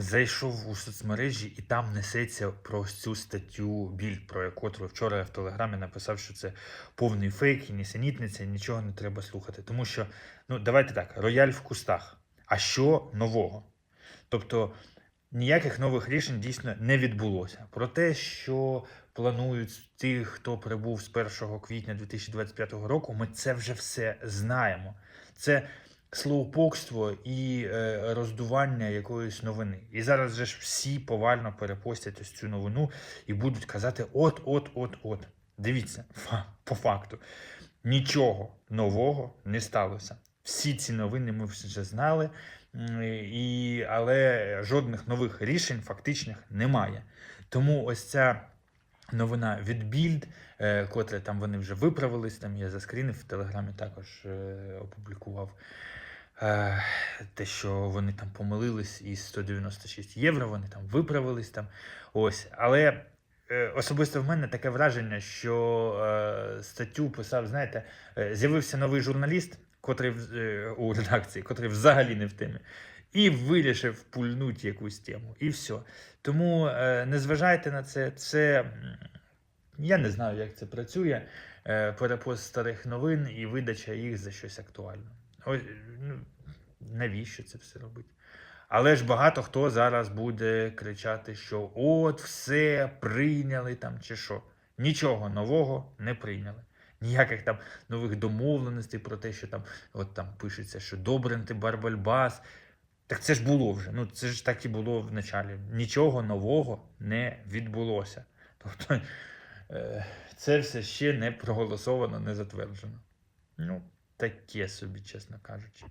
Зайшов у соцмережі і там несеться про цю статтю більд, про яку вчора я в Телеграмі написав, що це повний фейк і нісенітниця, нічого не треба слухати. Тому що, ну давайте так, рояль в кустах. А що нового? Тобто ніяких нових рішень дійсно не відбулося. Про те, що планують ті, хто прибув з 1 квітня 2025 року, ми це вже все знаємо. Це слоупокство і е, роздування якоїсь новини. І зараз же ж всі повально перепостять ось цю новину і будуть казати: от, от, от, от. Дивіться, по факту. Нічого нового не сталося. Всі ці новини ми вже знали, і, але жодних нових рішень фактичних немає. Тому ось ця новина від Більд, е, котре там вони вже виправились, там я заскрінив в Телеграмі також е, опублікував. Е, те, що вони там помилились із 196 євро, вони там виправились там. Ось. Але особисто в мене таке враження, що статтю писав, знаєте, з'явився новий журналіст, котрий у редакції, котрий взагалі не в темі. І вирішив пульнути якусь тему. І все. Тому е, не зважайте на це. Це я не знаю, як це працює. Е, перепост старих новин і видача їх за щось актуальне. Ось, ну, навіщо це все робити? Але ж багато хто зараз буде кричати, що от все прийняли там чи що. Нічого нового не прийняли. Ніяких там нових домовленостей про те, що там от там пишеться, що Добрин ти Барбальбас. Так це ж було вже. Ну це ж так і було в началі. Нічого нового не відбулося. Тобто е, це все ще не проголосовано, не затверджено. Ну, таке собі, чесно кажучи.